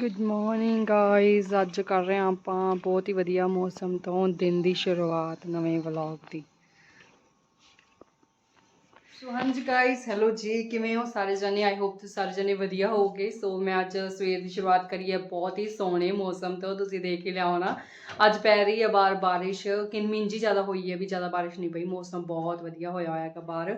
Good morning guys ਅੱਜ ਕਰ ਰਹੇ ਹਾਂ ਆਪਾਂ ਬਹੁਤ ਹੀ ਵਧੀਆ ਮੌਸਮ ਤੋਂ ਦਿਨ ਦੀ ਸ਼ੁਰੂਆਤ ਨਵੇਂ ਵਲੌਗ ਦੀ। ਸੋ ਹਾਂਜੀ ਗਾਇਜ਼ ਹੈਲੋ ਜੀ, ਕਿਵੇਂ ਹੋ ਸਾਰੇ ਜਣੇ? ਆਈ ਹੋਪ ਤੁਸੀਂ ਸਾਰੇ ਜਣੇ ਵਧੀਆ ਹੋਵੋਗੇ। ਸੋ ਮੈਂ ਅੱਜ ਸਵੇਰ ਦੀ ਸ਼ੁਰੂਆਤ ਕਰੀ ਹੈ ਬਹੁਤ ਹੀ ਸੋਹਣੇ ਮੌਸਮ ਤੋਂ, ਤੁਸੀਂ ਦੇਖ ਹੀ ਲਿਆ ਹੋਣਾ। ਅੱਜ ਪੈ ਰਹੀ ਹੈ ਬਾਹਰ ਬਾਰਿਸ਼, ਕਿੰਨੀ ਜ਼ਿਆਦਾ ਹੋਈ ਹੈ ਵੀ ਜ਼ਿਆਦਾ ਬਾਰਿਸ਼ ਨਹੀਂ ਪਈ। ਮੌਸਮ ਬਹੁਤ ਵਧੀਆ ਹੋਇਆ ਹੋਇਆ ਹੈ ਬਾਹਰ।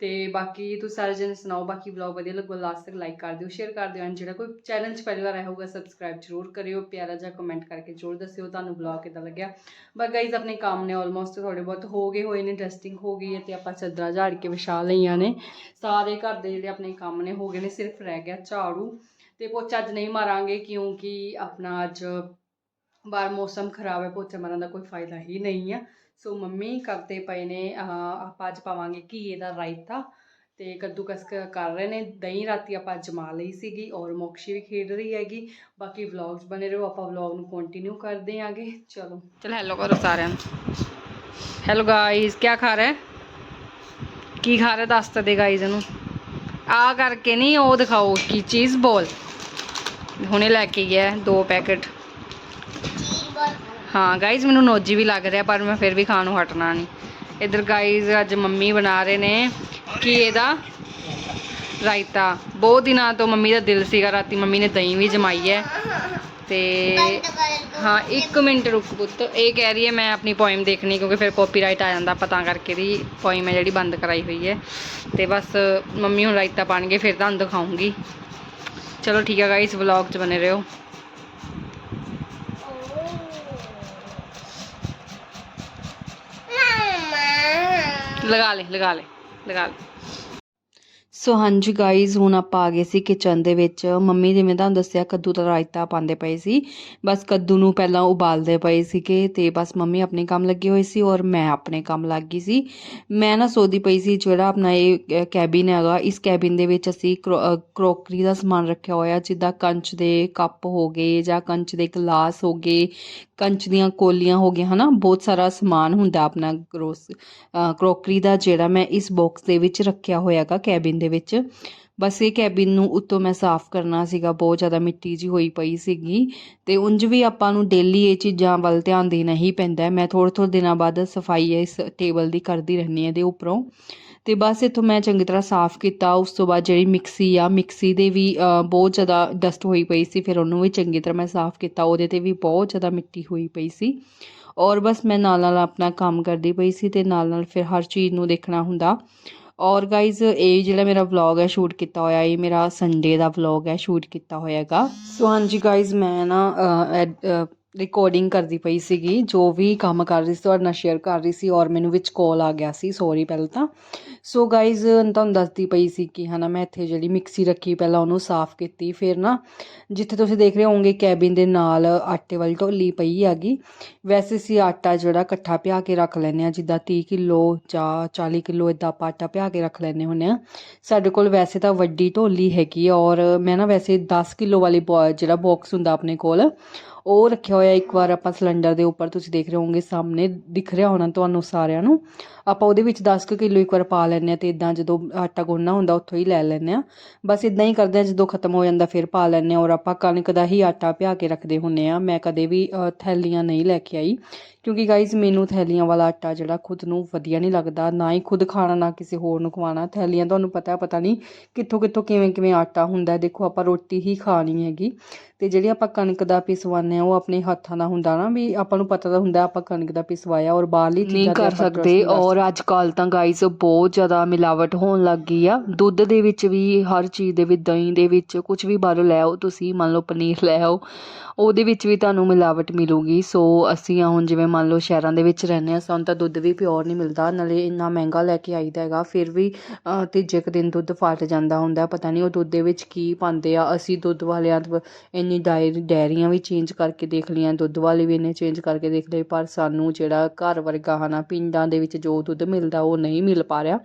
ਤੇ ਬਾਕੀ ਤੁਸੀਂ ਸਾਰੇ ਜਣੇ ਸੁਣਾਓ, ਬਾਕੀ ਵਲੌਗ ਵਧੀਆ ਲੱਗੋ ਲਾਸਟ ਤੱਕ ਲਾਈਕ ਕਰ ਦਿਓ ਸ਼ੇਅਰ ਕਰ ਦਿਓ ਐਂਡ ਜਿਹੜਾ ਕੋਈ ਚੈਨਲ 'ਚ ਪਹਿਲੀ ਵਾਰ ਆਇਆ ਹੋਊਗਾ ਸਬਸਕ੍ਰਾਈਬ ਜ਼ਰੂਰ ਕਰਿਓ, ਪਿਆਰਾ ਜਿਹਾ ਕਮੈਂਟ ਕਰਕੇ ਜ਼ਰੂਰ ਦੱਸਿਓ, ਤੁਹਾਨੂੰ ਵਲੌਗ ਕਿੱਦਾਂ ਲੱਗਿਆ। ਬਸ ਗਾਈਜ਼ ਆਪਣੇ ਕੰਮ ਨੇ ਆਲਮੋਸਟ ਥੋੜੇ ਬਹੁਤ ਹੋ ਗਏ ਹੋਏ ਨੇ ਡਸਟਿੰਗ ਹੋ ਗਈ ਹੈ ਤੇ ਆਪਾਂ ਚੱਦਰਾ ਝਾੜ ਕੇ ਵਿਛਾ ਲਈਆਂ ਨੇ। ਸਾਰੇ ਘਰ ਦੇ ਜਿਹੜੇ ਆਪਣੇ ਕੰਮ ਨੇ, ਹੋ ਗਏ ਨੇ, ਸਿਰਫ ਰਹਿ ਗਿਆ ਝਾੜੂ। ਤੇ ਪੋਚਾ ਅੱਜ ਨਹੀਂ ਮਾਰਾਂਗੇ ਕਿਉਂਕਿ ਆਪਣਾ ਅੱਜ ਬਾਹਰ ਮੌਸਮ ਖਰਾਬ ਹੈ, ਪੋਚਾ ਮਾਰਨ ਦਾ ਕੋਈ ਫਾਇਦਾ ਹੀ ਨਹੀਂ ਆ। ਸੋ ਮੰਮੀ ਕਰਦੇ ਪਏ ਨੇ ਆਪਾਂ ਅੱਜ ਪਾਵਾਂਗੇ ਘੀਏ ਦਾ ਰਾਇਤਾ ਤੇ ਕੱਦੂਕਸ ਕ- ਕਰ ਰਹੇ ਨੇ। ਦਹੀਂ ਰਾਤੀ ਆਪਾਂ ਜਮਾ ਲਈ ਸੀਗੀ ਔਰ ਮੋਕਸ਼ੀ ਵੀ ਖੇਡ ਰਹੀ ਹੈਗੀ। ਬਾਕੀ ਵਲੌਗਸ ਬਣੇ ਰਹੋ, ਆਪਾਂ ਵਲੌਗ ਨੂੰ ਕੰਟੀਨਿਊ ਕਰਦੇ ਆਂਗੇ। ਚਲੋ। ਚਲ ਹੈਲੋ ਕਰੋ ਸਾਰਿਆਂ ਨੂੰ। ਹੈਲੋ ਗਾਇਸ ਕੀ ਖਾ ਰਹੇ? ਕੀ ਖਾ ਰਹੇ? ਦੱਸ ਤਾਂ ਦੇ ਗਾਇਸ ਨੂੰ ਆ ਕਰਕੇ ਨਹੀਂ, ਉਹ ਦਿਖਾਓ ਕੀ ਚੀਜ਼ ਬੋਲ। ਹੁਣੇ ਲੈ ਕੇ ਗਿਆ ਹੈ ਦੋ ਪੈਕੇਟ। ਹਾਂ ਗਾਇਜ਼ ਮੈਨੂੰ ਨੋਜੀ ਵੀ ਲੱਗ ਰਿਹਾ, ਪਰ ਮੈਂ ਫਿਰ ਵੀ ਖਾਣ ਨੂੰ ਹਟਣਾ ਨਹੀਂ। ਇਧਰ ਗਾਇਜ਼ ਅੱਜ ਮੰਮੀ ਬਣਾ ਰਹੇ ਨੇ ਕੀ ਇਹਦਾ? ਰਾਇਤਾ। ਬਹੁਤ ਦਿਨਾਂ ਤੋਂ ਮੰਮੀ ਦਾ ਦਿਲ ਸੀਗਾ, ਰਾਤੀ ਮੰਮੀ ਨੇ ਦਹੀਂ ਵੀ ਜਮਾਈ ਹੈ। ਤੇ ਹਾਂ 1 ਮਿੰਟ ਰੁਕ ਪੁੱਤ। ਇਹ ਕਹਿ ਰਹੀ ਹੈ, ਮੈਂ ਆਪਣੀ ਪੋਇਮ ਦੇਖਣੀ, ਕਿਉਂਕਿ ਫਿਰ ਕਾਪੀਰਾਈਟ ਆ ਜਾਂਦਾ, ਪਤਾ ਕਰਕੇ ਦੀ ਪੋਇਮ ਹੈ ਜਿਹੜੀ ਬੰਦ ਕਰਾਈ ਹੋਈ ਹੈ। ਤੇ ਬਸ ਮੰਮੀ ਹੁਣ ਰਾਇਤਾ ਪਾਣਗੇ, ਫਿਰ ਤੁਹਾਨੂੰ ਦਿਖਾਉਂਗੀ। ਚਲੋ ਠੀਕ ਹੈ ਗਾਇਸ ਵਲੌਗ 'ਚ ਬਨੇ ਰਹੋ। ਲਗਾ ਲੈ ਲਗਾ ਲੈ ਲਗਾ ਲੈ। ਸੋ ਹਾਂਜੀ ਗਾਈਜ਼ ਹੁਣ ਆਪਾਂ ਆ ਗਏ ਸੀ ਕਿਚਨ ਦੇ ਵਿੱਚ। ਮੰਮੀ ਜਿਵੇਂ ਤੁਹਾਨੂੰ ਦੱਸਿਆ, ਕੱਦੂ ਦਾ ਰਾਇਤਾ ਪਾਉਂਦੇ ਪਏ ਸੀ। ਬਸ ਕੱਦੂ ਨੂੰ ਪਹਿਲਾਂ ਉਬਾਲਦੇ ਪਏ ਸੀਗੇ ਤੇ ਬਸ ਮੰਮੀ ਆਪਣੇ ਕੰਮ ਲੱਗੇ ਹੋਏ ਸੀ ਔਰ ਮੈਂ ਆਪਣੇ ਕੰਮ ਲੱਗ ਗਈ ਸੀ। ਮੈਂ ਨਾ ਸੋਦੀ ਪਈ ਸੀ, ਜਿਹੜਾ ਆਪਣਾ ਇਹ ਕੈਬਿਨ ਹੈਗਾ, ਇਸ ਕੈਬਿਨ ਦੇ ਵਿੱਚ ਅਸੀਂ ਕਰੋਕਰੀ ਦਾ ਸਮਾਨ ਰੱਖਿਆ ਹੋਇਆ, ਜਿੱਦਾਂ ਕੰਚ ਦੇ ਕੱਪ ਹੋ ਗਏ ਜਾਂ ਕੰਚ ਦੇ ਗਲਾਸ ਹੋ ਗਏ, ਕੰਚ ਦੀਆਂ ਕੋਲੀਆਂ ਹੋ ਗਈਆਂ, ਹਨਾ? ਬਹੁਤ ਸਾਰਾ ਸਮਾਨ ਹੁੰਦਾ ਆਪਣਾ ਗਰੋਸ ਕਰੋਕਰੀ ਦਾ ਜਿਹੜਾ ਮੈਂ ਇਸ ਬਾਕਸ ਦੇ ਵਿੱਚ ਰੱਖਿਆ ਹੋਇਆਗਾ ਕੈਬਿਨ ਦੇ ਵਿੱਚ। ਬਸ ਇਹ ਕੈਬਿਨ ਨੂੰ ਉੱਤੋਂ ਮੈਂ ਸਾਫ਼ ਕਰਨਾ ਸੀਗਾ, ਬਹੁਤ ਜ਼ਿਆਦਾ ਮਿੱਟੀ ਜੀ ਹੋਈ ਪਈ ਸੀਗੀ। ਤੇ ਉਂਝ ਵੀ ਆਪਾਂ ਨੂੰ ਡੇਲੀ ਇਹ ਚੀਜ਼ਾਂ ਵੱਲ ਧਿਆਨ ਦੇਣਾ ਹੀ ਪੈਂਦਾ ਮੈਂ ਥੋੜ੍ਹੇ ਥੋੜ੍ਹੇ ਦਿਨਾਂ ਬਾਅਦ ਸਫ਼ਾਈ ਇਸ ਟੇਬਲ ਦੀ ਕਰਦੀ ਰਹਿੰਦੀ ਹਾਂ ਇਹਦੇ ਉੱਪਰੋਂ। ਤੇ ਬਸ ਇੱਥੋਂ ਮੈਂ ਚੰਗੀ ਤਰ੍ਹਾਂ ਸਾਫ਼ ਕੀਤਾ। ਉਸ ਤੋਂ ਬਾਅਦ ਜਿਹੜੀ ਮਿਕਸੀ ਆ, ਮਿਕਸੀ ਦੇ ਵੀ ਬਹੁਤ ਜ਼ਿਆਦਾ ਡਸਟ ਹੋਈ ਪਈ ਸੀ, ਫਿਰ ਉਹਨੂੰ ਵੀ ਚੰਗੀ ਤਰ੍ਹਾਂ ਮੈਂ ਸਾਫ਼ ਕੀਤਾ। ਉਹਦੇ ਤੇ ਵੀ ਬਹੁਤ ਜ਼ਿਆਦਾ ਮਿੱਟੀ ਹੋਈ ਪਈ ਸੀ। ਔਰ ਬਸ ਮੈਂ ਨਾਲ ਨਾਲ ਆਪਣਾ ਕੰਮ ਕਰਦੀ ਪਈ ਸੀ ਤੇ ਨਾਲ ਨਾਲ ਫਿਰ ਹਰ ਚੀਜ਼ ਨੂੰ ਦੇਖਣਾ ਹੁੰਦਾ। ਔਰ ਗਾਇਜ਼ ਇਹ ਜਿਹੜਾ ਮੇਰਾ ਵਲੌਗ ਹੈ ਸ਼ੂਟ ਕੀਤਾ ਹੋਇਆ, ਇਹ ਮੇਰਾ ਸੰਡੇ ਦਾ ਵਲੌਗ ਹੈ ਸ਼ੂਟ ਕੀਤਾ ਹੋਇਆ ਹੈਗਾ ਸੋ ਹਾਂਜੀ ਗਾਇਜ਼ ਮੈਂ ਨਾ ਰਿਕਾਰਡਿੰਗ ਕਰਦੀ ਪਈ ਸੀਗੀ, ਜੋ ਵੀ ਕੰਮ ਕਰ ਰਹੀ ਸੀ, ਤੁਹਾਡੇ ਨਾਲ ਸ਼ੇਅਰ ਕਰ ਰਹੀ ਸੀ ਔਰ ਮੈਨੂੰ ਵਿੱਚ ਕਾਲ ਆ ਗਿਆ ਸੀ ਸੌਰੀ ਪਹਿਲਾਂ ਤਾਂ। ਸੋ ਗਾਇਜ਼ ਤੁਹਾਨੂੰ ਦੱਸਦੀ ਪਈ ਸੀ ਕਿ ਹਨਾ, ਮੈਂ ਇੱਥੇ ਜਿਹੜੀ ਮਿਕਸੀ ਰੱਖੀ, ਪਹਿਲਾਂ ਉਹਨੂੰ ਸਾਫ਼ ਕੀਤੀ, ਫਿਰ ਨਾ ਜਿੱਥੇ ਤੁਸੀਂ ਦੇਖ ਰਹੇ ਹੋਵੋਗੇ ਕੈਬਿਨ ਦੇ ਨਾਲ ਆਟੇ ਵਾਲੀ ਢੋਲੀ ਪਈ ਹੈਗੀ, ਵੈਸੇ ਅਸੀਂ ਆਟਾ ਜਿਹੜਾ ਇਕੱਠਾ ਪਿਆ ਕੇ ਰੱਖ ਲੈਂਦੇ ਆ ਜਿੱਦਾਂ 30 ਕਿਲੋ ਜਾਂ 40 ਕਿਲੋ ਇਦਾਂ ਆਪਾਂ ਆਟਾ ਪਿਆ ਕੇ ਰੱਖ ਲੈਂਦੇ ਹੁੰਦੇ ਆ ਸਾਡੇ ਕੋਲ ਵੈਸੇ ਤਾਂ ਵੱਡੀ ਢੋਲੀ ਹੈਗੀ ਔਰ ਮੈਂ ਨਾ ਵੈਸੇ 10 ਕਿਲੋ ਵਾਲੀ ਬੋ- ਜਿਹੜਾ ਬਾਕਸ ਹੁੰਦਾ ਆਪਣੇ ਕੋਲ ਉਹ ਰੱਖਿਆ ਹੋਇਆ ਇੱਕ ਵਾਰ ਆਪਾਂ ਸਿਲੰਡਰ ਦੇ ਉੱਪਰ ਤੁਸੀਂ ਦੇਖ ਰਹੇ ਹੋਵੋਗੇ ਸਾਹਮਣੇ ਦਿਖ ਰਿਹਾ ਹੋਣਾ ਤੁਹਾਨੂੰ ਸਾਰਿਆਂ ਨੂੰ। ਆਪਾਂ ਉਹਦੇ ਵਿੱਚ 10 ਕੁ ਕਿਲੋ ਇੱਕ ਵਾਰ ਪਾ ਲੈਂਦੇ ਆ ਤੇ ਇਦਾਂ ਜਦੋਂ ਆਟਾ ਗੁੰਨਣਾ ਹੁੰਦਾ ਉੱਥੋਂ ਹੀ ਲੈ ਲੈਂਦੇ ਆ ਬਸ ਇਦਾਂ ਹੀ ਕਰਦੇ ਆ ਜਦੋਂ ਖਤਮ ਹੋ ਜਾਂਦਾ ਫਿਰ ਪਾ ਲੈਂਦੇ ਆ ਔਰ ਆਪਾਂ ਕਣਕ ਦਾ ਹੀ ਆਟਾ ਭਿਆ ਕੇ ਰੱਖਦੇ ਹੁੰਨੇ ਆ ਮੈਂ ਕਦੇ ਵੀ ਥੈਲੀਆਂ ਨਹੀਂ ਲੈ ਕੇ ਆਈ ਕਿਉਂਕਿ ਗਾਈਜ਼ ਮੈਨੂੰ ਥੈਲੀਆਂ ਵਾਲਾ ਆਟਾ ਜਿਹੜਾ ਖੁਦ ਨੂੰ ਵਧੀਆ ਨਹੀਂ ਲੱਗਦਾ। ਨਾ ਹੀ ਖੁਦ ਖਾਣਾ, ਨਾ ਕਿਸੇ ਹੋਰ ਨੂੰ ਖਵਾਉਣਾ। ਥੈਲੀਆਂ ਤੁਹਾਨੂੰ ਪਤਾ ਪਤਾ ਨਹੀਂ ਕਿੱਥੋਂ ਕਿੱਥੋਂ ਕਿਵੇਂ ਕਿਵੇਂ ਆਟਾ ਹੁੰਦਾ। ਦੇਖੋ ਆਪਾਂ ਰੋਟੀ ਹੀ ਖਾਣੀ ਹੈਗੀ। ਤੇ ਜਿਹੜੀ ਆਪਾਂ ਕਣਕ ਦਾ ਪਿਸਵਾਉਂਦੇ ਆ ਉਹ ਆਪਣੇ ਹੱਥਾਂ ਦਾ ਹੁੰਦਾ ਨਾ ਵੀ ਆਪਾਂ ਨੂੰ ਪਤਾ ਤਾਂ ਹੁੰਦਾ ਆਪਾਂ ਕਣਕ ਦਾ ਪਿਸਵਾਇਆ ਔਰ ਬਾਹਰਲੀ ਚੀਜ਼ਾਂ ਨਹੀਂ ਕਰ ਸਕਦੇ ਔਰ ਅੱਜ ਕੱਲ ਤਾਂ ਗਾਈਸ ਬਹੁਤ ਜ਼ਿਆਦਾ ਮਿਲਾਵਟ ਹੋਣ ਲੱਗ ਗਈ ਆ। ਦੁੱਧ ਦੇ ਵਿੱਚ ਵੀ ਹਰ ਚੀਜ਼ ਦੇ ਵਿੱਚ ਦਹੀਂ ਦੇ ਵਿੱਚ ਕੁਝ ਵੀ ਬਾਹਰੋਂ ਲੈ ਆਓ ਤੁਸੀਂ ਮੰਨ ਲਓ ਪਨੀਰ ਲੈ ਆਓ ਉਹਦੇ ਵਿੱਚ ਵੀ ਤੁਹਾਨੂੰ ਮਿਲਾਵਟ ਮਿਲੂਗੀ। ਸੋ ਅਸੀਂ ਹੁਣ ਜਿਵੇਂ ਮੰਨ ਲਓ ਸ਼ਹਿਰਾਂ ਦੇ ਵਿੱਚ ਰਹਿੰਦੇ ਆ ਸਾਨੂੰ ਤਾਂ ਦੁੱਧ ਵੀ ਪਿਓਰ ਨਹੀਂ ਮਿਲਦਾ ਨਾਲੇ ਇੰਨਾ ਮਹਿੰਗਾ ਲੈ ਕੇ ਆਈਦਾ ਹੈਗਾ ਫਿਰ ਵੀ ਤੀਜੇ ਕੁ ਦਿਨ ਦੁੱਧ ਫਟ ਜਾਂਦਾ ਹੁੰਦਾ ਪਤਾ ਨਹੀਂ ਉਹ ਦੁੱਧ ਦੇ ਵਿੱਚ ਕੀ ਪਾਉਂਦੇ ਆ। ਅਸੀਂ ਦੁੱਧ ਵਾਲਿਆਂ ਤੋਂ ਇੰਨੀ ਡਾਇਰੀ ਡੈਰੀਆਂ ਵੀ ਚੇਂਜ ਕਰਕੇ ਦੇਖ ਲਈਆਂ ਦੁੱਧ ਵਾਲੇ ਵੀ ਇੰਨੇ ਚੇਂਜ ਕਰਕੇ ਦੇਖ ਲਏ ਪਰ ਸਾਨੂੰ ਜਿਹੜਾ ਘਰ ਵਰਗਾ ਹਨਾ ਪਿੰਡਾਂ ਦੇ ਵਿੱਚ ਜੋ ਦੁੱਧ ਮਿਲਦਾ ਉਹ ਨਹੀਂ ਮਿਲ ਪਾ ਰਿਹਾ।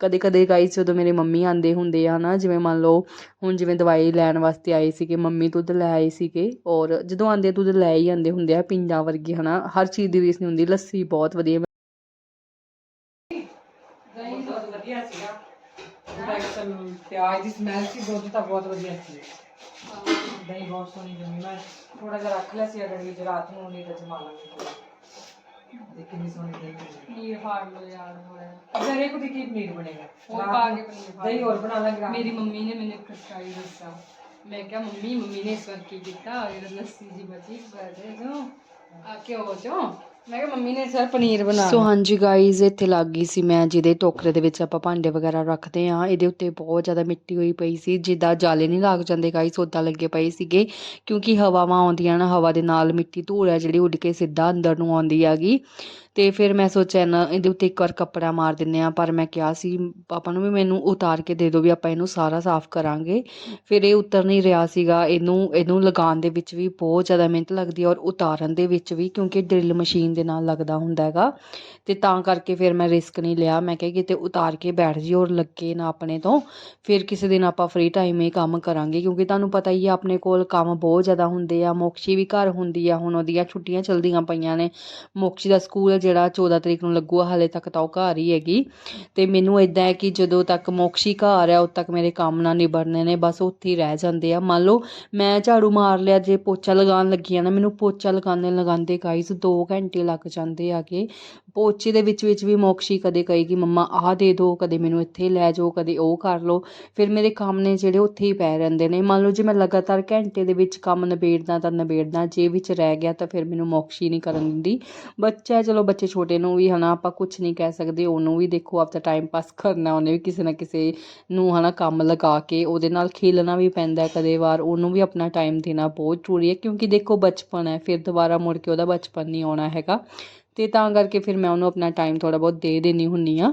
ਕਦੇ ਕਦੇ ਗਾਈਸ ਜਦੋਂ ਮੇਰੇ ਮੰਮੀ ਆਂਦੇ ਹੁੰਦੇ ਆ ਨਾ ਜਿਵੇਂ ਮੰਨ ਲਓ ਹੁਣ ਜਿਵੇਂ ਦਵਾਈ ਲੈਣ ਵਾਸਤੇ ਆਏ ਸੀਗੇ ਮੰਮੀ ਦੁੱਧ ਲੈ ਆਏ ਸੀਗੇ ਔਰ ਜਦੋਂ ਆਂਦੇ ਦੁੱਧ ਲੈ ਹੀ ਆਂਦੇ ਹੁੰਦੇ ਆ ਪਿੰਡਾਂ ਵਰਗੇ ਹਨਾ ਹਰ ਚੀਜ਼ ਦੀ ਰੀਸ ਨਹੀਂ ਹੁੰਦੀ ਲੱਸੀ ਬਹੁਤ ਵਧੀਆ ਦਹੀਂ ਬਹੁਤ ਵਧੀਆ ਸੀਗਾ। ਪਿਆਜ਼ ਦੀ ਸਮੈਲ ਸੀ ਦੁੱਧ ਤਾਂ ਬਹੁਤ ਵਧੀਆ ਸੀ। ਦਹੀਂ ਬਹੁਤ ਸੋਹਣੀ ਜੰਮੀ ਮੈਂ ਥੋੜਾ ਜਿਹਾ ਰੱਖ ਲਿਆ ਸੀ ਅਗਰ ਵਿੱਚ ਰਾਤ ਨੂੰ ਨਹੀਂ ਤਾਂ ਜਮਾ ਲਾਂਗੇ ਦੇਖ ਕਿੰਨੀ ਸੋਹਣੀ ਬਣੀ ਪਨੀਰ ਫਾੜ ਲਓ ਯਾਰ ਥੋੜਾ ਜਰੇ ਕੋ ਕੀ ਪਨੀਰ ਬਣੇਗਾ? ਹੋਰ ਪਾ ਕੇ ਪਨੀਰ ਫਾੜ ਦਹੀਂ ਹੋਰ ਬਣਾ ਲਾਂਗੇ ਮੇਰੀ। ਮੰਮੀ ਨੇ ਮੈਨੂੰ ਸਟਾਈਲ ਦੱਸਿਆ ਮੈਂ ਕਿਹਾ ਮੰਮੀ ਮੰਮੀ ਨੇ ਇਸ ਵਾਰ ਕੀ ਕੀਤਾ? ਅਗਰ ਲੱਸੀ ਜੀ ਬਚੀ ਬਦੇ ਜੋ ਆ ਕਿਉਂ ਚੋ ਮੈਂ ਕਿਹਾ ਮੰਮੀ ਨੇ ਸਰ ਪਨੀਰ ਬਣਾ ਸੋ ਹਾਂਜੀ ਗਾਈਜ਼ ਇੱਥੇ ਲੱਗ ਗਈ ਸੀ ਮੈਂ, ਜਿਹਦੇ ਟੋਕਰੇ ਦੇ ਵਿੱਚ ਆਪਾਂ ਭਾਂਡੇ ਵਗੈਰਾ ਰੱਖਦੇ ਆ ਇਹਦੇ ਉੱਤੇ ਬਹੁਤ ਜ਼ਿਆਦਾ ਮਿੱਟੀ ਹੋਈ ਪਈ ਸੀ, ਜਿੱਦਾਂ ਜਾਲੇ ਨਹੀਂ ਲੱਗ ਜਾਂਦੇ ਗਾਈਜ਼ ਉਦਾਂ ਲੱਗੇ ਪਏ ਸੀਗੇ। ਕਿਉਂਕਿ ਹਵਾਵਾਂ ਆਉਂਦੀਆਂ ਨਾ, ਹਵਾ ਦੇ ਨਾਲ ਮਿੱਟੀ ਧੂੜ ਹੈ ਜਿਹੜੀ ਉੱਡ ਕੇ ਸਿੱਧਾ ਅੰਦਰ ਨੂੰ ਆਉਂਦੀ ਹੈਗੀ। ਤੇ ਫਿਰ ਮੈਂ ਸੋਚਿਆ, ਨਾ ਇਹਦੇ ਉੱਤੇ ਇੱਕ ਵਾਰ ਕੱਪੜਾ ਮਾਰ ਦਿੰਨੇ ਆ ਪਰ ਮੈਂ ਕਿਹਾ ਸੀ, ਪਾਪਾ ਨੂੰ ਵੀ ਮੈਨੂੰ ਉਤਾਰ ਕੇ ਦੇ ਦਿਓ ਵੀ ਆਪਾਂ ਇਹਨੂੰ ਸਾਰਾ ਸਾਫ਼ ਕਰਾਂਗੇ। ਫਿਰ ਇਹ ਉਤਰ ਨਹੀਂ ਰਿਹਾ ਸੀਗਾ। ਇਹਨੂੰ ਇਹਨੂੰ ਲਗਾਉਣ ਦੇ ਵਿੱਚ ਵੀ ਬਹੁਤ ਜ਼ਿਆਦਾ ਮਿਹਨਤ ਲੱਗਦੀ ਹੈ ਔਰ ਉਤਾਰਨ ਦੇ ਵਿੱਚ ਵੀ, ਕਿਉਂਕਿ ਡਰਿਲ ਮਸ਼ੀਨ ਦੇ ਨਾਲ ਲੱਗਦਾ ਹੁੰਦਾ ਹੈਗਾ। ਤੇ ਤਾਂ ਕਰਕੇ ਫਿਰ ਮੈਂ ਰਿਸਕ ਨਹੀਂ ਲਿਆ। ਮੈਂ ਕਿਹਾ, ਕਿਤੇ ਉਤਾਰ ਕੇ ਬੈਠ ਜੀ ਔਰ ਲੱਗੇ ਨਾ ਆਪਣੇ ਤੋਂ। ਫਿਰ ਕਿਸੇ ਦਿਨ ਆਪਾਂ ਫ੍ਰੀ ਟਾਈਮ ਇਹ ਕੰਮ ਕਰਾਂਗੇ। ਕਿਉਂਕਿ ਤੁਹਾਨੂੰ ਪਤਾ ਹੀ ਆ ਆਪਣੇ ਕੋਲ ਕੰਮ ਬਹੁਤ ਜ਼ਿਆਦਾ ਹੁੰਦੇ ਆ। ਮੋਕਸ਼ੀ ਵੀ ਘਰ ਹੁੰਦੀ ਆ। ਹੁਣ ਉਹਦੀਆਂ ਛੁੱਟੀਆਂ ਚਲਦੀਆਂ ਪਈਆਂ ਨੇ। ਮੋਕਸ਼ੀ ਦਾ ਸਕੂਲ ਜਿਹੜਾ 14 ਤਰੀਕ ਨੂੰ ਲੱਗੂਗਾ ਹਾਲੇ ਤੱਕ ਤਾਂ ਉਹ ਘਰ ਹੀ ਹੈਗੀ। ਤੇ ਮੈਨੂੰ ਇਦਾਂ ਹੈ ਕਿ ਜਦੋਂ ਤੱਕ ਮੋਕਸ਼ੀ ਘਰ ਆ ਉਦ ਤੱਕ ਮੇਰੇ ਕੰਮ ਨਾ ਨਿਬੜਨੇ ਨੇ ਬਸ ਉੱਥੇ ਹੀ ਰਹਿ ਜਾਂਦੇ ਆ। ਮੰਨ ਲਓ ਮੈਂ ਝਾੜੂ ਮਾਰ ਲਿਆ ਜੇ ਪੋਚਾ ਲਗਾਉਣ ਲੱਗੀ ਆ ਨਾ ਮੈਨੂੰ ਪੋਚਾ ਲਗਾਉਂਦੇ ਲਗਾਉਂਦੇ ਗਾਈਸ 2 ਘੰਟੇ ਲੱਗ ਜਾਂਦੇ ਆ ਆਗੇ। ਪੋਚੇ ਦੇ ਵਿੱਚ ਵਿੱਚ ਵੀ ਮੋਕਸ਼ੀ ਕਦੇ ਕਹੇਗੀ ਮੰਮਾ ਆਹ ਦੇ ਦਿਓ ਕਦੇ ਮੈਨੂੰ ਇੱਥੇ ਲੈ ਜਾਓ ਕਦੇ ਉਹ ਕਰ ਲਓ। ਫਿਰ ਮੇਰੇ ਕੰਮ ਨੇ ਜਿਹੜੇ ਉੱਥੇ ਹੀ ਪੈ ਰਹਿੰਦੇ ਨੇ। ਮੰਨ ਲਓ ਜੇ ਮੈਂ ਲਗਾਤਾਰ ਘੰਟੇ ਦੇ ਵਿੱਚ ਕੰਮ ਨਿਬੇੜਦਾ ਤਾਂ ਨਿਬੇੜਦਾ ਜੇ ਵਿੱਚ ਰਹਿ ਗਿਆ ਤਾਂ ਫਿਰ ਮੈਨੂੰ ਮੋਕਸ਼ੀ ਨਹੀਂ ਕਰਨ ਦਿੰਦੀ। ਬੱਚਾ ਹੈ, ਚਲੋ ਬੱਚੇ ਛੋਟੇ ਨੂੰ ਵੀ ਹਨਾ ਆਪਾਂ ਕੁਝ ਨਹੀਂ ਕਹਿ ਸਕਦੇ, ਉਹਨੂੰ ਵੀ ਦੇਖੋ ਆਪਦਾ ਟਾਈਮ ਪਾਸ ਕਰਨਾ, ਉਹਨੇ ਵੀ ਕਿਸੇ ਨਾ ਕਿਸੇ ਨੂੰ ਹਨਾ ਕੰਮ ਲਗਾ ਕੇ ਉਹਦੇ ਨਾਲ ਖੇਲਣਾ ਵੀ ਪੈਂਦਾ ਕਦੇ ਵਾਰ, ਉਹਨੂੰ ਵੀ ਆਪਣਾ ਟਾਈਮ ਦੇਣਾ ਬਹੁਤ ਜ਼ਰੂਰੀ ਹੈ ਕਿਉਂਕਿ ਦੇਖੋ ਬਚਪਨ ਹੈ, ਫਿਰ ਦੁਬਾਰਾ ਮੁੜ ਕੇ ਉਹਦਾ ਬਚਪਨ ਨਹੀਂ ਆਉਣਾ ਹੈਗਾ। ਤੇ ਤਾਂ ਕਰਕੇ ਫਿਰ ਮੈਂ ਉਹਨੂੰ ਆਪਣਾ ਟਾਈਮ ਥੋੜਾ ਬਹੁਤ ਦੇ ਦੇਣੀ ਹੁੰਨੀ ਆ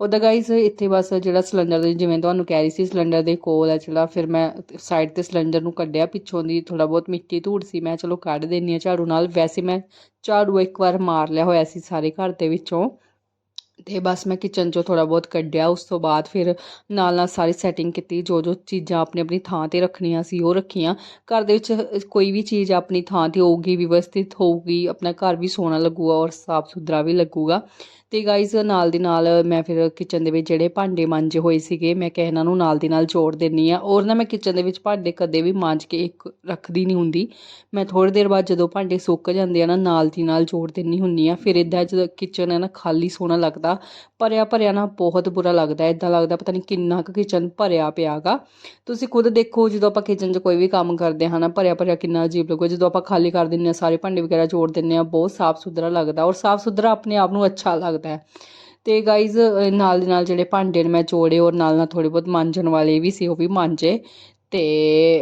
ਉਹਦਾ ਗਾਈਸ ਇੱਥੇ ਬਸ ਜਿਹੜਾ ਸਿਲੰਡਰ ਦੇ ਜਿਵੇਂ ਤੁਹਾਨੂੰ ਕਹਿ ਰਹੀ ਸੀ ਸਿਲੰਡਰ ਦੇ ਕੋਲ ਹੈ ਜਿਹੜਾ, ਫਿਰ ਮੈਂ ਸਾਈਡ ਤੇ ਸਿਲੰਡਰ ਨੂੰ ਕੱਢਿਆ, ਪਿੱਛੋਂ ਦੀ ਥੋੜਾ ਬਹੁਤ ਮਿੱਟੀ ਧੂੜ ਸੀ, ਮੈਂ ਚਲੋ ਕੱਢ ਦੇਣੀ ਆ ਝਾੜੂ ਨਾਲ। ਵੈਸੇ ਮੈਂ ਝਾੜੂ ਇੱਕ ਵਾਰ ਮਾਰ ਲਿਆ ਹੋਇਆ ਸੀ ਸਾਰੇ ਘਰ ਦੇ ਵਿੱਚੋਂ ਤੇ ਬਸ ਮੈਂ ਕਿਚਨ ਚੋਂ ਥੋੜਾ ਬਹੁਤ ਕੱਢਿਆ, ਉਸ ਤੋਂ ਬਾਅਦ ਫਿਰ ਨਾਲ ਨਾਲ ਸਾਰੀ ਸੈਟਿੰਗ ਕੀਤੀ, ਜੋ ਜੋ ਚੀਜ਼ਾਂ ਆਪਣੀ ਆਪਣੀ ਥਾਂ ਤੇ ਰੱਖਣੀਆਂ ਸੀ, ਉਹ ਰੱਖੀਆਂ। ਘਰ ਦੇ ਵਿੱਚ ਕੋਈ ਵੀ ਚੀਜ਼ ਆਪਣੀ ਥਾਂ ਤੇ ਹੋਊਗੀ, ਵਿਵਸਥਿਤ ਹੋਊਗੀ, ਆਪਣਾ ਘਰ ਵੀ ਸੋਹਣਾ ਲੱਗੂਗਾ ਔਰ ਸਾਫ਼ ਸੁਥਰਾ ਵੀ ਲੱਗੂਗਾ। ਤੇ ਗਾਈਜ਼ ਨਾਲ ਦੀ ਨਾਲ ਮੈਂ ਫਿਰ ਕਿਚਨ ਦੇ ਵਿੱਚ ਜਿਹੜੇ ਭਾਂਡੇ ਮਾਂਜੇ ਹੋਏ ਸੀਗੇ, ਮੈਂ ਕਿਹਾ ਇਹਨਾਂ ਨੂੰ ਨਾਲ ਦੀ ਨਾਲ ਜੋੜ ਦਿੰਨੀ ਆ ਔਰ ਨਾ ਮੈਂ ਕਿਚਨ ਦੇ ਵਿੱਚ ਭਾਂਡੇ ਕਦੇ ਵੀ ਮਾਂਜ ਕੇ ਇੱਕ ਰੱਖਦੀ ਨਹੀਂ ਹੁੰਦੀ। ਮੈਂ ਥੋੜੀ ਦੇਰ ਬਾਅਦ ਜਦੋਂ ਭਾਂਡੇ ਸੁੱਕ ਜਾਂਦੇ ਆ ਨਾ, ਨਾਲ ਦੀ ਨਾਲ ਜੋੜ ਦਿੰਨੀ ਹੁੰਨੀ ਆ ਫਿਰ ਇਦਾਂ ਜਦੋਂ ਕਿਚਨ ਹੈ ਨਾ, ਖਾਲੀ ਸੋਹਣਾ ਲੱਗਦਾ, ਭਰਿਆ ਭਰਿਆ ਨਾ ਬਹੁਤ ਬੁਰਾ ਲੱਗਦਾ। ਇਦਾਂ ਲੱਗਦਾ ਪਤਾ ਨਹੀਂ ਕਿੰਨਾ ਕੁ ਕਿਚਨ ਭਰਿਆ ਪਿਆਗਾ ਤੁਸੀਂ ਖੁਦ ਦੇਖੋ, ਜਦੋਂ ਆਪਾਂ ਕਿਚਨ 'ਚ ਕੋਈ ਵੀ ਕੰਮ ਕਰਦੇ ਹਾਂ ਨਾ, ਭਰਿਆ ਭਰਿਆ ਕਿੰਨਾ ਅਜੀਬ ਲੱਗੋ ਜਦੋਂ ਆਪਾਂ ਖਾਲੀ ਕਰ ਦਿੰਨੇ ਆ ਸਾਰੇ ਭਾਂਡੇ ਵਗੈਰਾ ਜੋੜ ਦਿੰਨੇ ਆ ਬਹੁਤ ਸਾਫ਼ ਸੁਥਰਾ ਲੱਗਦਾ। ਔਰ ਸਾਫ਼ ਸੁਥਰਾ ਆਪਣੇ ਆਪ ਨੂੰ ਅੱਛਾ ਲੱਗਦਾ। ਹੈ। ਤੇ ਗਾਈਜ਼ ਨਾਲ ਦੇ ਨਾਲ ਜਿਹੜੇ ਭਾਂਡੇ ਨੇ ਮੈਂ ਜੋੜੇ ਔਰ ਨਾਲ ਨਾਲ ਥੋੜੇ ਬਹੁਤ ਮਾਂਜਣ ਵਾਲੇ ਵੀ ਸੀ ਉਹ ਵੀ ਮਾਂਜੇ। ਤੇ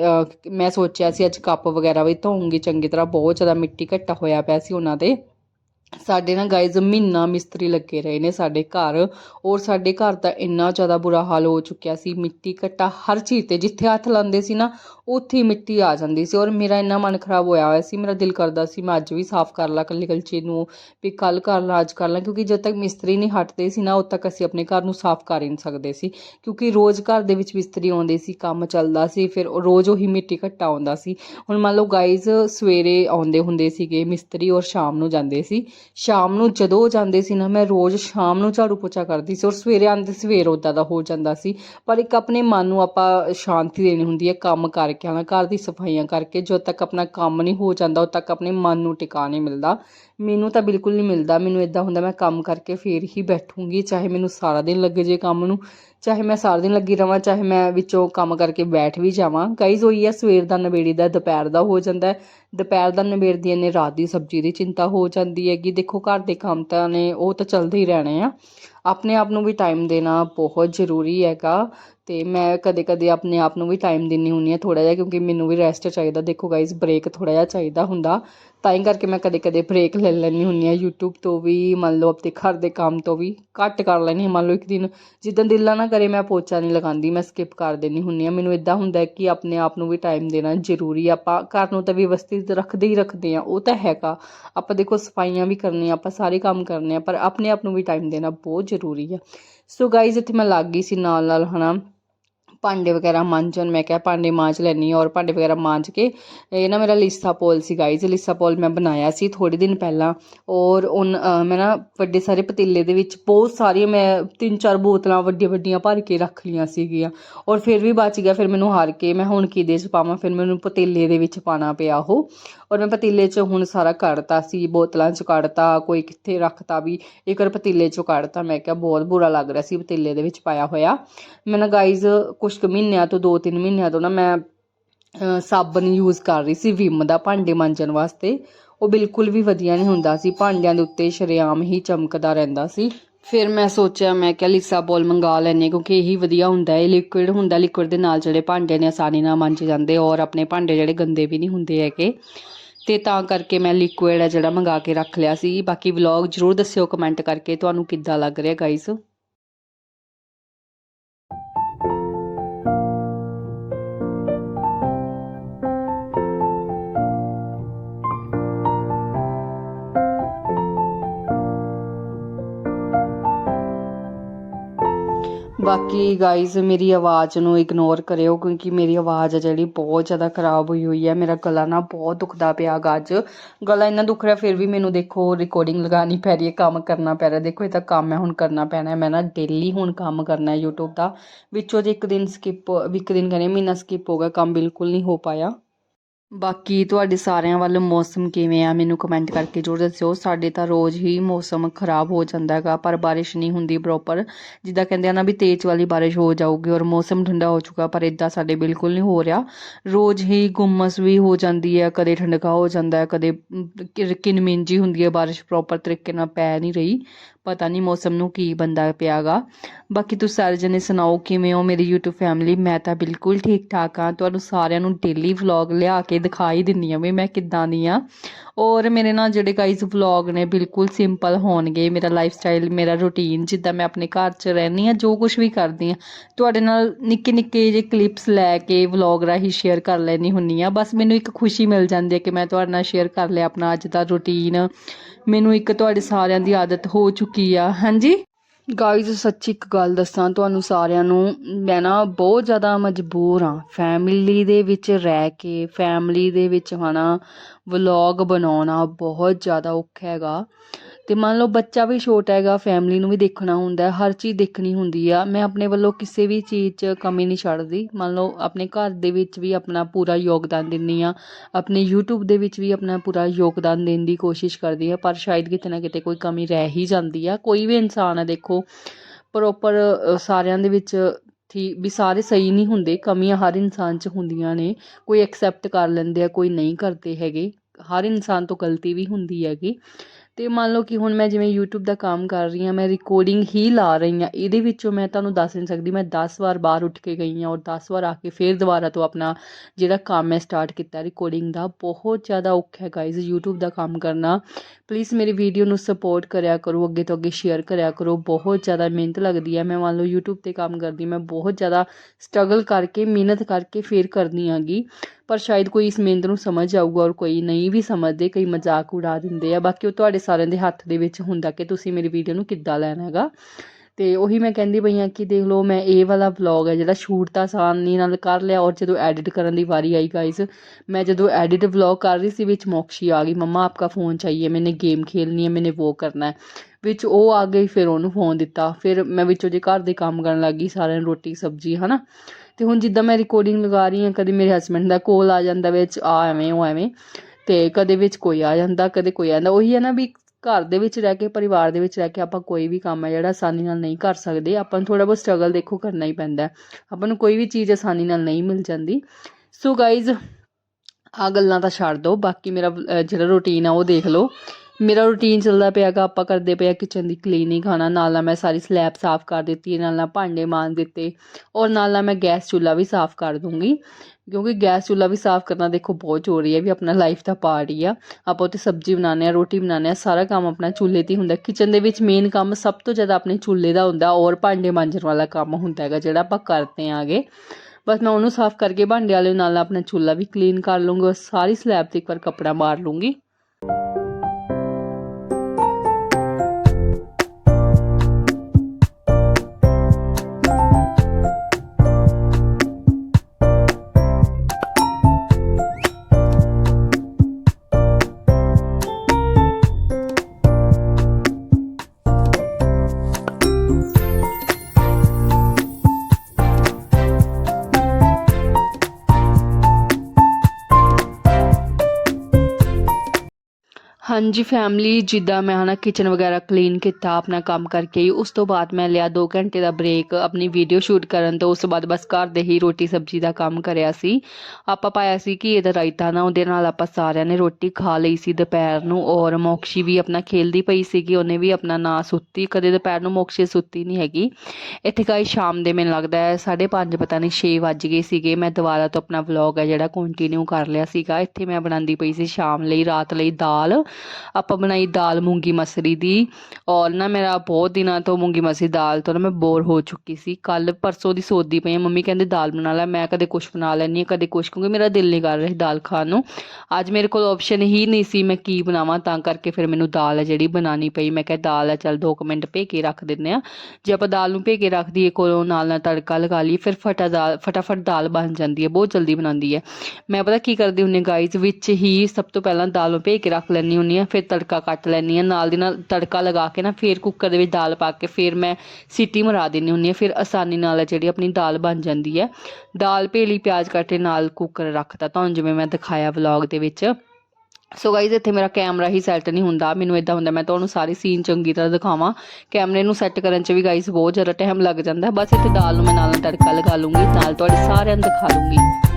ਅਹ, ਮੈਂ ਸੋਚਿਆ ਸੀ ਅੱਜ ਕੱਪ ਵਗੈਰਾ ਵੀ ਧੋਉਂਗੀ ਚੰਗੀ ਤਰ੍ਹਾਂ ਬਹੁਤ ਜ਼ਿਆਦਾ ਮਿੱਟੀ ਘੱਟਾ ਹੋਇਆ ਪਿਆ ਸੀ ਉਹਨਾਂ ਦੇ। ਸਾਡੇ ਨਾ ਗਾਇਜ਼ ਮਹੀਨਾ ਮਿਸਤਰੀ ਲੱਗੇ ਰਹੇ ਨੇ ਸਾਡੇ ਘਰ। ਔਰ ਸਾਡੇ ਘਰ ਦਾ ਇੰਨਾ ਜ਼ਿਆਦਾ ਬੁਰਾ ਹਾਲ ਹੋ ਚੁੱਕਿਆ ਸੀ। ਮਿੱਟੀ ਘੱਟਾ ਹਰ ਚੀਜ਼ ਤੇ ਜਿੱਥੇ ਹੱਥ ਲਾਉਂਦੇ ਸੀ ਨਾ, ਉੱਥੇ ਮਿੱਟੀ ਆ ਜਾਂਦੀ ਸੀ। ਔਰ ਮੇਰਾ ਇੰਨਾ ਮਨ ਖਰਾਬ ਹੋਇਆ ਹੋਇਆ ਸੀ। ਮੇਰਾ ਦਿਲ ਕਰਦਾ ਸੀ ਮੈਂ ਅੱਜ ਵੀ ਸਾਫ਼ ਕਰ ਲਾਂ ਕੱਲੀ ਕਲਚੇ ਨੂੰ, ਵੀ ਕੱਲ ਕਰ ਲਾਂ ਅੱਜ ਕਰ ਲਾਂ। ਕਿਉਂਕਿ ਜਦ ਤੱਕ ਮਿਸਤਰੀ ਨਹੀਂ ਹਟਦੇ ਸੀ ਨਾ, ਉਦ ਤੱਕ ਅਸੀਂ ਆਪਣੇ ਘਰ ਨੂੰ ਸਾਫ਼ ਕਰ ਹੀ ਨਹੀਂ ਸਕਦੇ ਸੀ। ਕਿਉਂਕਿ ਰੋਜ਼ ਘਰ ਦੇ ਵਿੱਚ ਮਿਸਤਰੀ ਆਉਂਦੇ ਸੀ, ਕੰਮ ਚੱਲਦਾ ਸੀ, ਫਿਰ ਰੋਜ਼ ਉਹੀ ਮਿੱਟੀ ਘੱਟਾ ਆਉਂਦਾ ਸੀ। ਹੁਣ ਮੰਨ ਲਓ ਗਾਈਜ਼ ਸਵੇਰੇ ਆਉਂਦੇ ਹੁੰਦੇ ਸੀਗੇ, ਮਿਸਤਰੀ ਔਰ ਸ਼ਾਮ ਨੂੰ ਜਾਂਦੇ ਸੀ। ਸ਼ਾਮ ਨੂੰ ਜਦੋਂ ਜਾਂਦੇ ਸੀ ਨਾ, ਮੈਂ ਰੋਜ਼ ਸ਼ਾਮ ਨੂੰ ਝਾੜੂ ਪੋਚਾ ਕਰਦੀ ਸੀ ਔਰ ਸਵੇਰੇ ਆਉਂਦੇ ਸਵੇਰ ਉਦਾਂ ਦਾ ਹੋ ਜਾਂਦਾ ਸੀ। ਪਰ ਇੱਕ ਆਪਣੇ ਮਨ ਨੂੰ ਆਪਾਂ ਸ਼ਾਂਤੀ ਦੇਣੀ ਹੁੰਦੀ ਹੈ ਕੰਮ ਕਰਕੇ, ਹਨਾ, ਘਰ ਦੀ ਸਫਾਈਆਂ ਕਰਕੇ। ਜਦੋਂ ਤੱਕ ਆਪਣਾ ਕੰਮ ਨਹੀਂ ਹੋ ਜਾਂਦਾ, ਉਦੋਂ ਤੱਕ ਆਪਣੇ ਮਨ ਨੂੰ ਟਿਕਾ ਨਹੀਂ ਮਿਲਦਾ। ਮੈਨੂੰ ਤਾਂ ਬਿਲਕੁਲ ਨਹੀਂ ਮਿਲਦਾ। ਮੈਨੂੰ ਇਦਾਂ ਹੁੰਦਾ, ਮੈਂ ਕੰਮ ਕਰਕੇ ਫੇਰ ਹੀ ਬੈਠੂੰਗੀ, ਚਾਹੇ ਮੈਨੂੰ ਸਾਰਾ ਦਿਨ ਲੱਗ ਜੇ ਕੰਮ ਨੂੰ। ਚਾਹੇ ਮੈਂ ਸਾਰਾ ਦਿਨ ਲੱਗੀ ਰਵਾਂ, ਚਾਹੇ ਮੈਂ ਵਿੱਚੋਂ ਕੰਮ ਕਰਕੇ ਬੈਠ ਵੀ ਜਾਵਾਂ ਗਾਈਜ਼ ਹੋਈ ਆ, ਸਵੇਰ ਦਾ ਨਵੇੜੀ ਦਾ, ਦੁਪਹਿਰ ਦਾ ਹੋ ਜਾਂਦਾ ਦੁਪਹਿਰ ਦਾ ਨਵੇੜਦੀਆਂ ਨੇ, ਰਾਤ ਦੀ ਸਬਜ਼ੀ ਦੀ ਚਿੰਤਾ ਹੋ ਜਾਂਦੀ ਹੈਗੀ। ਦੇਖੋ, ਘਰ ਦੇ ਕੰਮ ਤਾਂ ਨੇ, ਉਹ ਤਾਂ ਚੱਲਦੇ ਹੀ ਰਹਿਣੇ ਆ। ਆਪਣੇ ਆਪ ਨੂੰ ਵੀ ਟਾਈਮ ਦੇਣਾ ਬਹੁਤ ਜ਼ਰੂਰੀ ਹੈਗਾ ਤੇ ਮੈਂ ਕਦੇ ਕਦੇ ਆਪਣੇ ਆਪ ਨੂੰ ਵੀ ਟਾਈਮ ਦਿੰਨੀ ਹੁੰਨੀ ਆ ਥੋੜਾ ਜਿਹਾ, ਕਿਉਂਕਿ ਮੈਨੂੰ ਵੀ ਰੈਸਟ ਚਾਹੀਦਾ। ਦੇਖੋ ਗਾਈਜ਼ ਬ੍ਰੇਕ ਥੋੜਾ ਜਿਹਾ ਚਾਹੀਦਾ ਹੁੰਦਾ। ਤਾਂ ਹੀ ਕਰਕੇ ਮੈਂ ਕਦੇ ਕਦੇ ਬ੍ਰੇਕ ਲੈ ਲੈਣੀ ਹੁੰਦੀ ਆ YouTube ਤੋਂ ਵੀ, ਮੰਨ ਲਓ ਆਪਣੇ ਘਰ ਦੇ ਕੰਮ ਤੋਂ ਵੀ ਘੱਟ ਕਰ ਲੈਣੀ ਮੰਨ ਲਓ ਇੱਕ ਦਿਨ ਜਿੱਦਾਂ ਦਿਲ ਨਾ ਕਰੇ ਮੈਂ ਪੋਚਾ ਨਹੀਂ ਲਗਾਉਂਦੀ, ਮੈਂ ਸਕਿਪ ਕਰ ਦੇਣੀ ਹੁੰਦੀ ਆ ਮੈਨੂੰ ਇਦਾਂ ਹੁੰਦਾ ਕਿ ਆਪਣੇ ਆਪ ਨੂੰ ਵੀ ਟਾਈਮ ਦੇਣਾ ਜ਼ਰੂਰੀ ਆ। ਆਪਾਂ ਘਰ ਨੂੰ ਤਾਂ ਵਿਵਸਥਿਤ ਰੱਖਦੇ ਹੀ ਰੱਖਦੇ ਆ ਉਹ ਤਾਂ ਹੈਗਾ। ਆਪਾਂ ਦੇਖੋ ਸਫਾਈਆਂ ਵੀ ਕਰਨੀਆਂ, ਆਪਾਂ ਸਾਰੇ ਕੰਮ ਕਰਨੇ ਆ, ਪਰ ਆਪਣੇ ਆਪ ਨੂੰ ਵੀ ਟਾਈਮ ਦੇਣਾ ਬਹੁਤ ਜ਼ਰੂਰੀ ਆ। ਸੋ ਗਾਈਜ਼ ਇੱਥੇ ਮੈਂ ਲੱਗ ਗਈ ਸੀ ਨਾਲ ਨਾਲ ਹਨਾ। ਭਾਂਡੇ ਵਗੈਰਾ ਮਾਂਜਣ, ਮੈਂ ਕਿਹਾ ਭਾਂਡੇ ਮਾਂਜ ਲੈਣੀ ਔਰ ਭਾਂਡੇ ਵਗੈਰਾ ਮਾਂਜ ਕੇ ਇਹ ਨਾ ਮੇਰਾ ਲਿਸਾ ਪੋਲ ਸੀ ਗਾਈਜ਼ ਲਿਸਾ ਪੋਲ ਮੈਂ ਬਣਾਇਆ ਸੀ ਥੋੜੇ ਦਿਨ ਪਹਿਲਾਂ ਔਰ ਉਨ ਮੈਂ ਨਾ ਵੱਡੇ ਸਾਰੇ ਪਤੀਲੇ ਦੇ ਵਿੱਚ ਬਹੁਤ ਸਾਰੀਆਂ ਮੈਂ ਤਿੰਨ ਚਾਰ ਬੋਤਲਾਂ ਵੱਡੀਆਂ ਵੱਡੀਆਂ ਭਰ ਕੇ ਰੱਖ ਲਈਆਂ ਸੀਗੀਆਂ ਔਰ ਫਿਰ ਵੀ ਬਚ ਗਿਆ, ਫਿਰ ਮੈਨੂੰ ਹਾਰ ਕੇ ਮੈਂ ਹੁਣ ਕਿਹਦੇ 'ਚ ਪਾਵਾਂ, ਫਿਰ ਮੈਨੂੰ ਪਤੀਲੇ ਦੇ ਵਿੱਚ ਪਾਣਾ ਪਿਆ ਉਹ ਔਰ ਮੈਂ ਪਤੀਲੇ 'ਚ ਹੁਣ ਸਾਰਾ ਕੱਢਤਾ ਸੀ, ਬੋਤਲਾਂ 'ਚ ਕੱਢਤਾ, ਕੋਈ ਕਿੱਥੇ ਰੱਖਤਾ ਵੀ। ਇੱਕ ਵਾਰ ਪਤੀਲੇ 'ਚੋਂ ਕੱਢਤਾ, ਮੈਂ ਕਿਹਾ ਬਹੁਤ ਬੁਰਾ ਲੱਗ ਰਿਹਾ ਸੀ ਪਤੀਲੇ ਦੇ ਵਿੱਚ ਪਾਇਆ ਹੋਇਆ। ਮੈਂ ਨਾ ਗਾਈਜ਼ ਕੁਛ ਕੁ ਮਹੀਨਿਆਂ ਤੋਂ, ਦੋ ਤਿੰਨ ਮਹੀਨਿਆਂ ਤੋਂ ਨਾ ਮੈਂ ਸਾਬਣ ਯੂਜ਼ ਕਰ ਰਹੀ ਸੀ ਵਿਮ ਦਾ ਭਾਂਡੇ ਮਾਂਜਣ ਵਾਸਤੇ। ਉਹ ਬਿਲਕੁਲ ਵੀ ਵਧੀਆ ਨਹੀਂ ਹੁੰਦਾ ਸੀ, ਭਾਂਡਿਆਂ ਦੇ ਉੱਤੇ ਸ਼ਰੇਆਮ ਹੀ ਚਮਕਦਾ ਰਹਿੰਦਾ ਸੀ। ਫਿਰ ਮੈਂ ਸੋਚਿਆ, ਮੈਂ ਕਿਹਾ ਲਿਸਾ ਬੋਲ ਮੰਗਾ ਲੈਨੇ ਕਿਉਂਕਿ ਇਹੀ ਵਧੀਆ ਹੁੰਦਾ ਹੈ ਲਿਕੁਇਡ ਹੁੰਦਾ ਲਿਕੁਇਡ ਦੇ ਨਾਲ ਜਿਹੜੇ ਭਾਂਡੇ ਨੇ ਆਸਾਨੀ ਨਾਲ ਮੰਜ ਜਾਂਦੇ ਔਰ ਆਪਣੇ ਭਾਂਡੇ ਜਿਹੜੇ ਗੰਦੇ ਵੀ ਨਹੀਂ ਹੁੰਦੇ ਹੈਗੇ। ਤੇ ਤਾਂ ਕਰਕੇ ਮੈਂ ਲਿਕੁਇਡ ਹੈ ਜਿਹੜਾ ਮੰਗਾ ਕੇ ਰੱਖ ਲਿਆ ਸੀ। ਬਾਕੀ ਵਲੌਗ ਜਰੂਰ ਦੱਸਿਓ ਕਮੈਂਟ ਕਰਕੇ ਤੁਹਾਨੂੰ ਕਿੱਦਾਂ ਲੱਗ ਰਿਹਾ ਗਾਈਸ ਬਾਕੀ ਗਾਈਜ਼ ਮੇਰੀ ਆਵਾਜ਼ ਨੂੰ ਇਗਨੋਰ ਕਰਿਓ ਕਿਉਂਕਿ ਮੇਰੀ ਆਵਾਜ਼ ਹੈ ਜਿਹੜੀ ਬਹੁਤ ਜ਼ਿਆਦਾ ਖਰਾਬ ਹੋਈ ਹੋਈ ਹੈ ਮੇਰਾ ਗਲਾ ਨਾ ਬਹੁਤ ਦੁਖਦਾ ਪਿਆ ਗਾ ਅੱਜ। ਗਲਾ ਇੰਨਾ ਦੁਖ ਰਿਹਾ, ਫਿਰ ਵੀ ਮੈਨੂੰ ਦੇਖੋ ਰਿਕਾਰਡਿੰਗ ਲਗਾਉਣੀ ਪੈ ਰਹੀ ਹੈ, ਕੰਮ ਕਰਨਾ ਪੈ ਰਿਹਾ। ਦੇਖੋ, ਇਹ ਤਾਂ ਕੰਮ ਹੈ, ਹੁਣ ਕਰਨਾ ਪੈਣਾ ਮੈਂ ਨਾ ਡੇਲੀ ਹੁਣ ਕੰਮ ਕਰਨਾ ਹੈ YouTube ਦਾ। ਵਿੱਚੋਂ ਜੇ ਇੱਕ ਦਿਨ ਸਕਿਪ ਇੱਕ ਦਿਨ ਕਹਿੰਦੇ ਮਹੀਨਾ ਸਕਿਪ ਹੋ ਗਿਆ, ਕੰਮ ਬਿਲਕੁਲ ਨਹੀਂ ਹੋ ਪਾਇਆ। ਬਾਕੀ ਤੁਹਾਡੇ ਸਾਰਿਆਂ ਵੱਲ ਮੌਸਮ ਕਿਵੇਂ ਆ, ਮੈਨੂੰ ਕਮੈਂਟ ਕਰਕੇ ਜ਼ਰੂਰ ਦੱਸਿਓ। ਸਾਡੇ ਤਾਂ ਰੋਜ਼ ਹੀ ਮੌਸਮ ਖਰਾਬ ਹੋ ਜਾਂਦਾ ਹੈਗਾ, ਪਰ ਬਾਰਿਸ਼ ਨਹੀਂ ਹੁੰਦੀ ਪ੍ਰੋਪਰ ਜਿੱਦਾਂ ਕਹਿੰਦੇ ਆ ਨਾ ਵੀ ਤੇਜ਼ ਵਾਲੀ ਬਾਰਿਸ਼ ਹੋ ਜਾਊਗੀ ਔਰ ਮੌਸਮ ਠੰਡਾ ਹੋ ਚੁੱਕਾ, ਪਰ ਇਦਾਂ ਸਾਡੇ ਬਿਲਕੁਲ ਨਹੀਂ ਹੋ ਰਿਹਾ। ਰੋਜ਼ ਹੀ ਗੁੰਮਸ ਵੀ ਹੋ ਜਾਂਦੀ ਹੈ, ਕਦੇ ਠੰਡਕਾ ਹੋ ਜਾਂਦਾ ਹੈ, ਕਦੇ ਕਿ- ਕਿਨਮਿੰਜੀ ਹੁੰਦੀ ਹੈ ਬਾਰਿਸ਼ ਪ੍ਰੋਪਰ ਤਰੀਕੇ ਨਾਲ ਪੈ ਨਹੀਂ ਰਹੀ। ਪਤਾ ਨਹੀਂ ਮੌਸਮ ਨੂੰ ਕੀ ਬੰਦਾ ਪਿਆਗਾ। ਬਾਕੀ ਤੁਸੀਂ ਸਾਰੇ ਜਣੇ ਸੁਣਾਓ ਕਿਵੇਂ ਹੋ ਮੇਰੀ YouTube ਫੈਮਿਲੀ ਮੈਂ ਤਾਂ ਬਿਲਕੁਲ ਠੀਕ ਠਾਕ ਹਾਂ। ਤੁਹਾਨੂੰ ਸਾਰਿਆਂ ਨੂੰ ਡੇਲੀ ਵਲੌਗ ਲਿਆ ਕੇ ਦਿਖਾਈ ਦਿੰਨੀ ਆ ਵੀ ਮੈਂ ਕਿੱਦਾਂ ਦੀ ਆ ਔਰ ਮੇਰੇ ਨਾਲ ਜਿਹੜੇ ਗਾਈਜ਼ ਵਲੌਗ ਨੇ ਬਿਲਕੁਲ ਸਿੰਪਲ ਹੋਣਗੇ, ਮੇਰਾ ਲਾਈਫ ਸਟਾਈਲ ਮੇਰਾ ਰੂਟੀਨ ਜਿੱਦਾਂ ਮੈਂ ਆਪਣੇ ਘਰ 'ਚ ਰਹਿੰਦੀ ਆ ਜੋ ਕੁਝ ਵੀ ਕਰਦੀ ਆ ਤੁਹਾਡੇ ਨਾਲ ਨਿੱਕੇ ਨਿੱਕੇ ਜਿਹੇ ਕਲਿੱਪਸ ਲੈ ਕੇ ਵਲੌਗ ਰਾਹੀਂ ਸ਼ੇਅਰ ਕਰ ਲੈਣੀ ਹੁੰਨੀ ਆ ਬਸ ਮੈਨੂੰ ਇੱਕ ਖੁਸ਼ੀ ਮਿਲ ਜਾਂਦੀ ਹੈ ਕਿ ਮੈਂ ਤੁਹਾਡੇ ਨਾਲ ਸ਼ੇਅਰ ਕਰ ਲਿਆ ਆਪਣਾ ਅੱਜ ਦਾ ਰੂਟੀਨ ਮੈਨੂੰ ਇੱਕ ਤੁਹਾਡੇ ਸਾਰਿਆਂ ਦੀ ਆਦਤ ਹੋ ਚੁੱਕੀ ਆ। ਹਾਂਜੀ? ਗਾਈਜ਼ ਸੱਚੀ ਇੱਕ ਗੱਲ ਦੱਸਾਂ ਤੁਹਾਨੂੰ ਸਾਰਿਆਂ ਨੂੰ, ਮੈਂ ਨਾ ਬਹੁਤ ਜ਼ਿਆਦਾ ਮਜਬੂਰ ਹਾਂ। ਫੈਮਿਲੀ ਦੇ ਵਿੱਚ ਰਹਿ ਕੇ ਫੈਮਿਲੀ ਦੇ ਵਿੱਚ ਹਨਾ ਵਲੌਗ ਬਣਾਉਣਾ ਬਹੁਤ ਜ਼ਿਆਦਾ ਔਖਾ ਹੈਗਾ। ਤੇ ਮੰਨ ਲਓ ਬੱਚਾ ਵੀ ਛੋਟਾ ਹੈਗਾ ਫੈਮਿਲੀ ਨੂੰ ਵੀ ਦੇਖਣਾ ਹੁੰਦਾ ਹਰ ਚੀਜ਼ ਦੇਖਣੀ ਹੁੰਦੀ ਆ। ਮੈਂ ਆਪਣੇ ਵੱਲੋਂ ਕਿਸੇ ਵੀ ਚੀਜ਼ 'ਚ ਕਮੀ ਨਹੀਂ ਛੱਡਦੀ। ਮੰਨ ਲਓ ਆਪਣੇ ਘਰ ਦੇ ਵਿੱਚ ਵੀ ਆਪਣਾ ਪੂਰਾ ਯੋਗਦਾਨ ਦਿੰਦੀ ਆ ਆਪਣੇ YouTube ਦੇ ਵਿੱਚ ਵੀ ਆਪਣਾ ਪੂਰਾ ਯੋਗਦਾਨ ਦੇਣ ਦੀ ਕੋਸ਼ਿਸ਼ ਕਰਦੀ ਆ ਪਰ ਸ਼ਾਇਦ ਕਿਤੇ ਨਾ ਕਿਤੇ ਕੋਈ ਕਮੀ ਰਹਿ ਹੀ ਜਾਂਦੀ ਆ। ਕੋਈ ਵੀ ਇਨਸਾਨ ਆ, ਦੇਖੋ ਪ੍ਰੋਪਰ ਸਾਰਿਆਂ ਦੇ ਵਿੱਚ ਠੀਕ ਵੀ ਸਾਰੇ ਸਹੀ ਨਹੀਂ ਹੁੰਦੇ। ਕਮੀਆਂ ਹਰ ਇਨਸਾਨ 'ਚ ਹੁੰਦੀਆਂ ਨੇ। ਕੋਈ ਐਕਸੈਪਟ ਕਰ ਲੈਂਦੇ ਆ, ਕੋਈ ਨਹੀਂ ਕਰਦੇ ਹੈਗੇ। ਹਰ ਇਨਸਾਨ ਤੋਂ ਗਲਤੀ ਵੀ ਹੁੰਦੀ ਹੈਗੀ। ਅਤੇ ਮੰਨ ਲਓ ਕਿ ਹੁਣ ਮੈਂ ਜਿਵੇਂ ਯੂਟਿਊਬ ਦਾ ਕੰਮ ਕਰ ਰਹੀ ਹਾਂ, ਮੈਂ ਰਿਕਾਰਡਿੰਗ ਹੀ ਲਾ ਰਹੀ ਹਾਂ, ਇਹਦੇ ਵਿੱਚੋਂ ਮੈਂ ਤੁਹਾਨੂੰ ਦੱਸ ਨਹੀਂ ਸਕਦੀ, ਮੈਂ 10 ਵਾਰ ਬਾਹਰ ਉੱਠ ਕੇ ਗਈ ਹਾਂ ਔਰ 10 ਵਾਰ ਆ ਕੇ ਫਿਰ ਦੁਬਾਰਾ ਤੋਂ ਆਪਣਾ ਜਿਹੜਾ ਕੰਮ ਹੈ ਸਟਾਰਟ ਕੀਤਾ ਰਿਕਾਰਡਿੰਗ ਦਾ, ਬਹੁਤ ਜ਼ਿਆਦਾ ਔਖਾ ਹੈ ਗਾਇਜ਼ ਯੂਟਿਊਬ ਦਾ ਕੰਮ ਕਰਨਾ। ਪਲੀਜ਼ ਮੇਰੀ ਵੀਡੀਓ ਨੂੰ ਸਪੋਰਟ ਕਰਿਆ ਕਰੋ, ਅੱਗੇ ਤੋਂ ਅੱਗੇ ਸ਼ੇਅਰ ਕਰਿਆ ਕਰੋ, ਬਹੁਤ ਜ਼ਿਆਦਾ ਮਿਹਨਤ ਲੱਗਦੀ ਹੈ। ਮੈਂ ਮੰਨ ਲਓ ਯੂਟਿਊਬ ਤੇ ਕੰਮ ਕਰਦੀ, ਮੈਂ ਬਹੁਤ ਜ਼ਿਆਦਾ ਸਟਰਗਲ ਕਰਕੇ, ਮਿਹਨਤ ਕਰਕੇ ਫਿਰ ਕਰਦੀ ਹਾਂਗੀ। ਪਰ ਸ਼ਾਇਦ ਕੋਈ ਇਸ ਮਿਹਨਤ ਨੂੰ ਸਮਝ ਆਊਗਾ ਔਰ ਕੋਈ ਨਹੀਂ ਵੀ ਸਮਝਦੇ, ਕਈ ਮਜ਼ਾਕ ਉਡਾ ਦਿੰਦੇ ਆ। ਬਾਕੀ ਉਹ ਤੁਹਾਡੇ ਸਾਰਿਆਂ ਦੇ ਹੱਥ ਦੇ ਵਿੱਚ ਹੁੰਦਾ ਕਿ ਤੁਸੀਂ ਮੇਰੀ ਵੀਡੀਓ ਨੂੰ ਕਿੱਦਾਂ ਲੈਣਾ ਹੈਗਾ। ਤੇ ਉਹੀ ਮੈਂ ਕਹਿੰਦੀ ਪਈ ਆ ਕਿ ਦੇਖ ਲਓ, ਮੈਂ ਇਹ ਵਾਲਾ ਵਲੌਗ ਹੈ ਜਿਹੜਾ ਸ਼ੂਟ ਤਾਂ ਆਸਾਨੀ ਨਾਲ ਕਰ ਲਿਆ ਔਰ ਜਦੋਂ ਐਡਿਟ ਕਰਨ ਦੀ ਵਾਰੀ ਆਈ ਗਾਇਸ ਮੈਂ ਜਦੋਂ ਐਡਿਟ ਵਲੌਗ ਕਰ ਰਹੀ ਸੀ ਵਿੱਚ ਮੋਕਸ਼ੀ ਆ ਗਈ, ਮਮਾ, ਆਪਕਾ ਫੋਨ ਚਾਹੀਏ, ਮੈਨੇ ਗੇਮ ਖੇਲਣੀ ਹੈ, ਮੈਨੇ ਵੋ ਕਰਨਾ ਹੈ। ਵਿੱਚ ਉਹ ਆ ਗਈ, ਫਿਰ ਉਹਨੂੰ ਫੋਨ ਦਿੱਤਾ। ਫਿਰ ਮੈਂ ਵਿੱਚੋਂ ਜੇ ਘਰ ਦੇ ਕੰਮ ਕਰਨ ਲੱਗੀ ਸਾਰਿਆਂ ਨੂੰ ਰੋਟੀ, ਸਬਜ਼ੀ, ਹਨਾ? ਤੇ ਹੁਣ ਜਿੱਦਾਂ ਮੈਂ ਰਿਕਾਰਡਿੰਗ ਲਗਾ ਰਹੀ ਹਾਂ, ਕਦੇ ਮੇਰੇ ਹਸਬੰਡ ਦਾ ਕੋਲ ਆ ਜਾਂਦਾ ਵਿੱਚ, ਆ ਐਵੇਂ, ਉਹ ਐਵੇਂ, ਤੇ ਕਦੇ ਵਿੱਚ ਕੋਈ ਆ ਜਾਂਦਾ, ਕਦੇ ਕੋਈ ਆਂਦਾ ਉਹੀ ਹੈ ਨਾ ਵੀ ਘਰ ਦੇ ਵਿੱਚ ਰਹਿ ਕੇ, ਪਰਿਵਾਰ ਦੇ ਵਿੱਚ ਰਹਿ ਕੇ ਆਪਾਂ ਕੋਈ ਵੀ ਕੰਮ ਹੈ ਜਿਹੜਾ ਆਸਾਨੀ ਨਾਲ ਨਹੀਂ ਕਰ ਸਕਦੇ, ਆਪਾਂ ਨੂੰ ਥੋੜਾ ਬਹੁਤ ਸਟਰਗਲ ਦੇਖੋ ਕਰਨਾ ਹੀ ਪੈਂਦਾ ਆਪਾਂ ਨੂੰ ਕੋਈ ਵੀ ਚੀਜ਼ ਆਸਾਨੀ ਨਾਲ ਨਹੀਂ ਮਿਲ ਜਾਂਦੀ। ਸੋ ਗਾਈਜ਼ ਆ ਗੱਲਾਂ ਤਾਂ ਛੱਡ ਦਿਓ, ਬਾਕੀ ਮੇਰਾ ਜਿਹੜਾ ਰੂਟੀਨ ਆ ਉਹ ਦੇਖ ਲਓ। ਮੇਰਾ ਰੂਟੀਨ ਚੱਲਦਾ ਪਿਆ ਗਾ, ਆਪਾਂ ਕਰਦੇ ਪਏ ਕਿਚਨ ਦੀ ਕਲੀਨਿੰਗ ਖਾਣਾ ਨਾਲ ਨਾਲ ਮੈਂ ਸਾਰੀ ਸਲੈਬ ਸਾਫ਼ ਕਰ ਦਿੱਤੀ, ਨਾਲ ਨਾਲ ਭਾਂਡੇ ਮਾਂਜ ਦਿੱਤੇ, ਔਰ ਨਾਲ ਨਾਲ ਮੈਂ ਗੈਸ ਚੁੱਲ੍ਹਾ ਵੀ ਸਾਫ਼ ਕਰ ਦੂੰਗੀ, ਕਿਉਂਕਿ ਗੈਸ ਚੁੱਲ੍ਹਾ ਵੀ ਸਾਫ਼ ਕਰਨਾ ਦੇਖੋ ਬਹੁਤ ਜ਼ਰੂਰੀ ਹੈ ਵੀ ਆਪਣਾ ਲਾਈਫ ਦਾ ਪਾਰਟ ਹੀ ਆ, ਆਪਾਂ ਉੱਤੇ ਸਬਜ਼ੀ ਬਣਾਉਂਦੇ ਆ ਰੋਟੀ ਬਣਾਉਂਦੇ ਆ ਸਾਰਾ ਕੰਮ ਆਪਣਾ ਚੁੱਲ੍ਹੇ ਤੇ ਹੀ ਹੁੰਦਾ ਕਿਚਨ ਦੇ ਵਿੱਚ ਮੇਨ ਕੰਮ ਸਭ ਤੋਂ ਜ਼ਿਆਦਾ ਆਪਣੇ ਚੁੱਲ੍ਹੇ ਦਾ ਹੁੰਦਾ, ਔਰ ਭਾਂਡੇ ਮਾਂਜਣ ਵਾਲਾ ਕੰਮ ਹੁੰਦਾ ਹੈਗਾ, ਜਿਹੜਾ ਆਪਾਂ ਕਰਦੇ ਆਂਗੇ, ਬਸ ਮੈਂ ਉਹਨੂੰ ਸਾਫ਼ ਕਰਕੇ ਭਾਂਡੇ ਵਾਲੇ ਨਾਲ ਨਾਲ ਆਪਣਾ ਚੁੱਲ੍ਹਾ ਵੀ ਕਲੀਨ ਕਰ ਲੂੰਗੀ ਔਰ ਸਾਰੀ ਸਲੈਬ ਤੇ ਇੱਕ ਵਾਰ ਕੱਪੜਾ ਮਾਰ ਲੂੰਗੀ ਹਾਂਜੀ ਫੈਮਿਲੀ ਜਿੱਦਾਂ ਮੈਂ ਹਨਾ ਕਿਚਨ ਵਗੈਰਾ ਕਲੀਨ ਕੀਤਾ, ਆਪਣਾ ਕੰਮ ਕਰਕੇ ਉਸ ਤੋਂ ਬਾਅਦ ਮੈਂ ਲਿਆ 2 ਘੰਟੇ ਦਾ ਬ੍ਰੇਕ ਆਪਣੀ ਵੀਡੀਓ ਸ਼ੂਟ ਕਰਨ ਤੋਂ, ਉਸ ਤੋਂ ਬਾਅਦ ਬਸ ਘਰ ਦੇ ਹੀ ਰੋਟੀ ਸਬਜ਼ੀ ਦਾ ਕੰਮ ਕਰਿਆ ਸੀ। ਆਪਾਂ ਪਾਇਆ ਸੀ ਕਿ ਇਹਦਾ ਰਾਇਤਾ ਨਾ, ਉਹਦੇ ਨਾਲ ਆਪਾਂ ਸਾਰਿਆਂ ਨੇ ਰੋਟੀ ਖਾ ਲਈ ਸੀ ਦੁਪਹਿਰ ਨੂੰ, ਔਰ ਮੋਕਸ਼ੀ ਵੀ ਆਪਣਾ ਖੇਲਦੀ ਪਈ ਸੀਗੀ, ਉਹਨੇ ਵੀ ਆਪਣਾ ਨਾ ਸੁੱਤੀ, ਕਦੇ ਦੁਪਹਿਰ ਨੂੰ ਮੋਕਸ਼ੀ ਸੁੱਤੀ ਨਹੀਂ ਹੈਗੀ। ਇੱਥੇ ਗਾਈ ਸ਼ਾਮ ਦੇ ਮੈਨੂੰ ਲੱਗਦਾ ਹੈ 5:30 ਪਤਾ ਨਹੀਂ 6 ਵੱਜ ਗਏ ਸੀਗੇ, ਮੈਂ ਦੁਬਾਰਾ ਤੋਂ ਆਪਣਾ ਵਲੌਗ ਹੈ ਜਿਹੜਾ ਕੰਟੀਨਿਊ ਕਰ ਲਿਆ ਸੀਗਾ। ਇੱਥੇ ਮੈਂ ਬਣਾਉਂਦੀ ਪਈ ਸੀ ਸ਼ਾਮ ਲਈ, ਰਾਤ ਲਈ ਦਾਲ ਆਪਾਂ ਬਣਾਈ ਦਾਲ ਮੂੰਗੀ ਮਸਰੀ ਦੀ। ਔਰ ਨਾ ਮੇਰਾ ਬਹੁਤ ਦਿਨਾਂ ਤੋਂ ਮੂੰਗੀ ਮਸਰੀ ਦਾਲ ਤੋਂ ਨਾ ਮੈਂ ਬੋਰ ਹੋ ਚੁੱਕੀ ਸੀ। ਕੱਲ ਪਰਸੋਂ ਦੀ ਸੋਚਦੀ ਪਈ ਹਾਂ, ਮੰਮੀ ਕਹਿੰਦੇ ਦਾਲ ਬਣਾ ਲੈ, ਮੈਂ ਕਦੇ ਕੁਛ ਬਣਾ ਲੈਂਦੀ ਹਾਂ, ਕਦੇ ਕੁਛ, ਕਿਉਂਕਿ ਮੇਰਾ ਦਿਲ ਨਹੀਂ ਕਰ ਰਿਹਾ ਦਾਲ ਖਾਣ ਨੂੰ। ਅੱਜ ਮੇਰੇ ਕੋਲ ਆਪਸ਼ਨ ਹੀ ਨਹੀਂ ਸੀ ਮੈਂ ਕੀ ਬਣਾਵਾਂ, ਤਾਂ ਕਰਕੇ ਫਿਰ ਮੈਨੂੰ ਦਾਲ ਹੈ ਜਿਹੜੀ ਬਣਾਉਣੀ ਪਈ। ਮੈਂ ਕਿਹਾ ਦਾਲ ਹੈ ਚੱਲ 2 ਮਿੰਟ ਭੇ ਕੇ ਰੱਖ ਦਿੰਦੇ ਆ ਜੇ ਆਪਾਂ ਦਾਲ ਨੂੰ ਭੇ ਕੇ ਰੱਖ ਦਈਏ, ਕੋਲੋਂ ਨਾਲ ਨਾਲ ਤੜਕਾ ਲਗਾ ਲਈਏ, ਫਿਰ ਫਟਾ ਦਾਲ ਫਟਾਫਟ ਦਾਲ ਬਣ ਜਾਂਦੀ ਹੈ, ਬਹੁਤ ਜਲਦੀ ਬਣਾਉਂਦੀ ਹੈ। ਮੈਂ ਪਤਾ ਕੀ ਕਰਦੀ ਹੁੰਦੀ ਗਾਈਜ਼ ਵਿੱਚ ਹੀ ਸਭ ਤੋਂ ਪਹਿਲਾਂ ਦਾਲ ਨੂੰ ਭੇ ਕੇ ਰੱਖ ਲੈਂਦੀ ਹੁੰਦੀ ਹਾਂ, ਫਿਰ ਤੜਕਾ ਕੱਟ ਲੈਂਦੀ ਹਾਂ। ਨਾਲ ਦੀ ਨਾਲ ਤੜਕਾ ਲਗਾ ਕੇ ਨਾ, ਫਿਰ ਕੁੱਕਰ ਦੇ ਵਿੱਚ ਦਾਲ ਪਾ ਕੇ ਫਿਰ ਮੈਂ ਸੀਟੀ ਮਰਾ ਦਿੰਦੀ ਹੁੰਦੀ ਹਾਂ। ਫਿਰ ਆਸਾਨੀ ਨਾਲ ਜਿਹੜੀ ਆਪਣੀ ਦਾਲ ਬਣ ਜਾਂਦੀ ਹੈ। ਦਾਲ, ਭੇਲੀ, ਪਿਆਜ਼ ਕੱਟੇ ਨਾਲ ਕੁੱਕਰ ਰੱਖਤਾ। ਤੁਹਾਨੂੰ ਜਿਵੇਂ ਮੈਂ ਦਿਖਾਇਆ ਵਲੌਗ ਦੇ ਵਿੱਚ। ਸੋ ਗਾਈਜ਼ ਇੱਥੇ ਮੇਰਾ ਕੈਮਰਾ ਹੀ ਸੈੱਟ ਨਹੀਂ ਹੁੰਦਾ। ਮੈਨੂੰ ਇਦਾਂ ਹੁੰਦਾ, ਮੈਂ ਤੁਹਾਨੂੰ ਸਾਰੇ ਸੀਨ ਚੰਗੀ ਤਰ੍ਹਾਂ ਦਿਖਾਵਾਂ। ਕੈਮਰੇ ਨੂੰ ਸੈੱਟ ਕਰਨ 'ਚ ਵੀ ਗਾਈਜ਼ ਬਹੁਤ ਜ਼ਿਆਦਾ ਟਾਈਮ ਲੱਗ ਜਾਂਦਾ। ਬਸ ਇੱਥੇ ਦਾਲ ਨੂੰ ਮੈਂ ਨਾਲ ਨਾਲ ਤੜਕਾ ਲਗਾ ਲੂੰਗੀ। ਨਾਲ ਤੁਹਾਡੇ ਸਾਰਿਆਂ ਨੂੰ ਦਿਖਾ ਲੂੰਗੀ।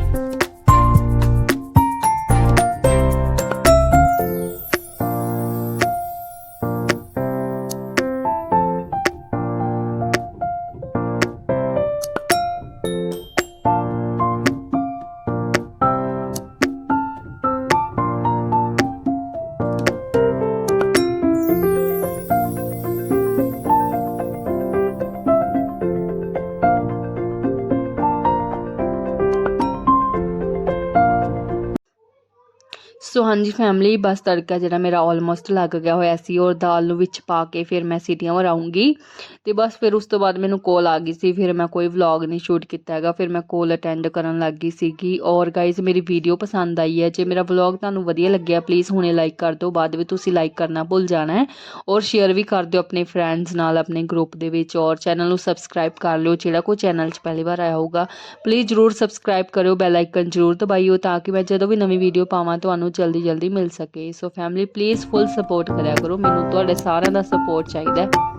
ਸੋ ਹਾਂਜੀ ਫੈਮਿਲੀ ਬਸ ਤੜਕਾ ਜਿਹੜਾ ਮੇਰਾ ਆਲਮੋਸਟ ਲੱਗ ਗਿਆ ਹੋਇਆ ਸੀ ਔਰ ਦਾਲ ਨੂੰ ਵਿੱਚ ਪਾ ਕੇ ਫਿਰ ਮੈਂ ਸੀਟੀਆਂ ਮਰਾਉਂਗੀ ਤੇ ਬਸ ਫਿਰ ਉਸ ਤੋਂ ਬਾਅਦ ਮੈਨੂੰ ਕੋਲ ਆ ਗਈ ਸੀ, ਫਿਰ ਮੈਂ ਕੋਈ ਵਲੌਗ ਨਹੀਂ ਸ਼ੂਟ ਕੀਤਾ ਹੈਗਾ, ਫਿਰ ਮੈਂ ਕੋਲ ਅਟੈਂਡ ਕਰਨ ਲੱਗ ਗਈ ਸੀਗੀ। ਔਰ ਗਾਇਜ਼ ਮੇਰੀ ਵੀਡੀਓ ਪਸੰਦ ਆਈ ਹੈ। ਜੇ ਮੇਰਾ ਵਲੌਗ ਤੁਹਾਨੂੰ ਵਧੀਆ ਲੱਗਿਆ ਪਲੀਜ਼ ਹੁਣੇ ਲਾਈਕ ਕਰ ਦਿਓ, ਬਾਅਦ ਵਿੱਚ ਤੁਸੀਂ ਲਾਈਕ ਕਰਨਾ ਭੁੱਲ ਜਾਣਾ ਹੈ। ਔਰ ਸ਼ੇਅਰ ਵੀ ਕਰ ਦਿਓ ਆਪਣੇ ਫਰੈਂਡਸ ਨਾਲ, ਆਪਣੇ ਗਰੁੱਪ ਦੇ ਵਿੱਚ ਔਰ ਚੈਨਲ ਨੂੰ ਸਬਸਕ੍ਰਾਈਬ ਕਰ ਲਿਓ, ਜਿਹੜਾ ਕੋਈ ਚੈਨਲ 'ਚ ਪਹਿਲੀ ਵਾਰ ਆਇਆ ਹੋਊਗਾ। ਪਲੀਜ਼ ਜਰੂਰ ਸਬਸਕ੍ਰਾਈਬ ਕਰਿਓ ਬੈਲ ਆਈਕਨ ਜਰੂਰ ਦਬਾਈਓ ਤਾਂ ਕਿ ਮੈਂ ਜਦੋਂ ਵੀ ਨਵੀਂ ਵੀਡੀਓ ਪਾਵਾਂ, ਤੁਹਾਨੂੰ ਜਲਦੀ ਜਲਦੀ ਮਿਲ ਸਕੇ। So family please full support ਕਰਿਆ ਕਰੋ। ਮੈਨੂੰ ਤੁਹਾਡੇ ਸਾਰਿਆਂ ਦਾ ਸਪੋਰਟ ਚਾਹੀਦਾ ਹੈ।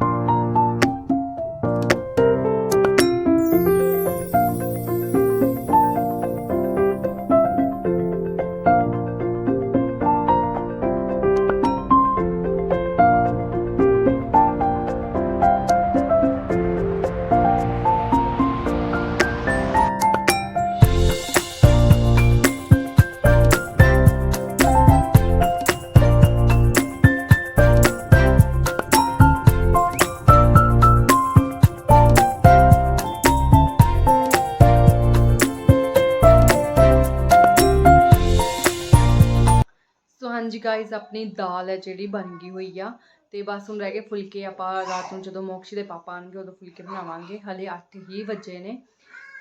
ਗਾਇਜ਼ ਆਪਣੀ ਦਾਲ ਹੈ ਜਿਹੜੀ ਬਣ ਗਈ ਹੋਈ ਆ। ਤੇ ਬਸ ਹੁਣ ਰਹਿ ਗਏ ਫੁਲਕੇ, ਆਪਾਂ ਰਾਤ ਨੂੰ ਜਦੋਂ ਮੋਕਸ਼ੀ ਦੇ ਪਾਪਾ ਆਣਗੇ ਉਦੋਂ ਫੁਲਕੇ ਬਣਾਵਾਂਗੇ। ਹਲੇ 8 ਹੀ ਵਜੇ ਨੇ।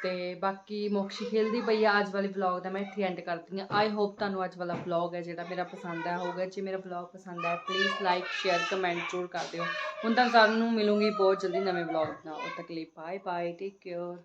ਤੇ ਬਾਕੀ ਮੋਕਸ਼ੀ ਖੇਲਦੀ ਪਈ ਆ, ਅੱਜ ਵਾਲੇ ਵਲੌਗ ਦਾ ਮੈਂ ਇੱਥੇ ਐਂਡ ਕਰਦੀ ਹਾਂ ਆਈ ਹੋਪ ਤੁਹਾਨੂੰ ਅੱਜ ਵਾਲਾ ਵਲੌਗ ਹੈ ਜਿਹੜਾ ਮੇਰਾ ਪਸੰਦ ਆਇਆ ਹੋਊਗਾ। ਜੇ ਮੇਰਾ ਵਲੌਗ ਪਸੰਦ ਆਇਆ ਪਲੀਜ਼ ਲਾਈਕ ਸ਼ੇਅਰ ਕਮੈਂਟ ਜ਼ਰੂਰ ਕਰ ਦਿਓ। ਹੁਣ ਤੱਕ ਸਾਨੂੰ ਮਿਲੂੰਗੀ ਬਹੁਤ ਜਲਦੀ ਨਵੇਂ ਵਲੌਗ ਨਾਲ ਉਦ ਤੱਕ ਲਈ। Bye bye take care